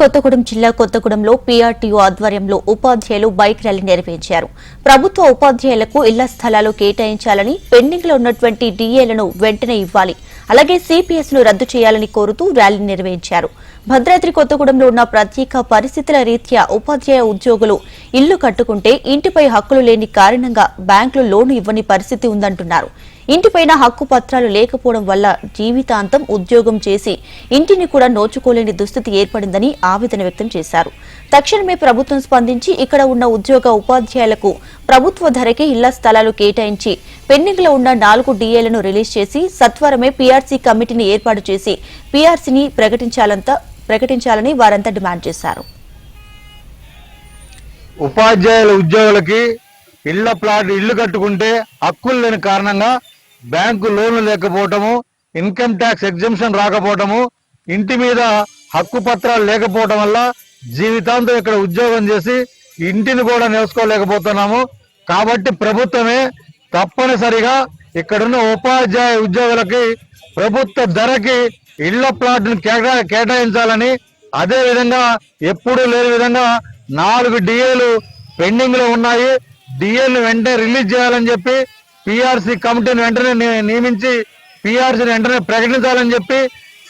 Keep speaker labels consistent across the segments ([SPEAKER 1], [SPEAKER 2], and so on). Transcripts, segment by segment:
[SPEAKER 1] కొత్తగూడెం జిల్లా కొత్తగూడెంలో పీఆర్టీయూ ఆధ్వర్యంలో ఉపాధ్యాయులు బైక్ ర్యాలీ నిర్వహించారు. ప్రభుత్వ ఉపాధ్యాయులకు ఇళ్ళ స్థలాలు కేటాయించాలని పెండింగ్లో ఉన్నటువంటి డీఏలను వెంటనే ఇవ్వాలి. అలాగే సిపిఎస్ను రద్దు చేయాలని కోరుతూ ర్యాలీ నిర్వహించారు. భద్రాద్రి కొత్తగూడెంలో ఉన్న ప్రత్యేక పరిస్థితుల రీత్యా ఉపాధ్యాయ ఉద్యోగులు ఇల్లు కట్టుకుంటే ఇంటిపై హక్కులు లేని కారణంగా బ్యాంకులు లోను ఇవ్వని పరిస్థితి ఉందంటున్నారు. ఇంటిపైన హక్కు పత్రాలు లేకపోవడం వల్ల జీవితాంతం ఉద్యోగం చేసి ఇంటిని కూడా నోచుకోలేని దుస్థితి ఏర్పడిందని ఆవేదన వ్యక్తం చేశారు. తక్షణమే ప్రభుత్వం స్పందించి ఇక్కడ ఉన్న ఉద్యోగ ఉపాధ్యాయులకు ప్రభుత్వ ధరకే ఇళ్ళ స్థలాలు కేటాయించి పెండింగ్లో ఉన్న నాలుగు డీఏలను రిలీజ్ చేసి సత్వరమే పీఆర్సీ కమిటీని ఏర్పాటు చేసి పీఆర్సీని ప్రకటించాలంతా ప్రకటించాలని వారంతా డిమాండ్ చేశారు.
[SPEAKER 2] ఉపాధ్యాయుల ఉద్యోగులకి ఇళ్ళ ప్లాట్ ఇల్లు కట్టుకుంటే హక్కులు లేని కారణంగా బ్యాంకు లోన్లు లేకపోవటము ఇన్కమ్ ట్యాక్స్ ఎగ్జంప్షన్ రాకపోవటము ఇంటి మీద హక్కు పత్రాలు లేకపోవటం వల్ల జీవితాంతం ఇక్కడ ఉద్యోగం చేసి ఇంటిని కూడా నేర్చుకోలేకపోతున్నాము. కాబట్టి ప్రభుత్వమే తప్పనిసరిగా ఇక్కడున్న ఉపాధ్యాయ ఉద్యోగులకి ప్రభుత్వ ధరకి ఇళ్ళ ప్లాట్ను కేటా కేటాయించాలని అదే విధంగా ఎప్పుడూ లేని విధంగా నాలుగు డిఏలు పెండింగ్లో ఉన్నాయి. డిఏలు వెంటనే రిలీజ్ చేయాలని చెప్పి పిఆర్సి కమిటీని వెంటనే నియమించి పిఆర్సీని వెంటనే ప్రకటించాలని చెప్పి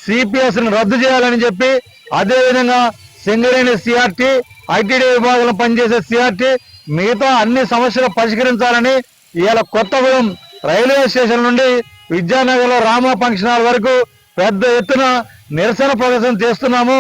[SPEAKER 2] సిపిఎస్ను రద్దు చేయాలని చెప్పి అదేవిధంగా సింగరేణి సిఆర్టీ ఐటీడీ విభాగంలో పనిచేసే సిఆర్టీ మిగతా అన్ని సమస్యలు పరిష్కరించాలని ఇవాళ కొత్తగూడెం రైల్వే స్టేషన్ నుండి విద్యానగర్లో రామా రామ ఫంక్షన్ హాల్ వరకు పెద్ద ఎత్తున నిరసన ప్రదర్శన చేస్తున్నాము.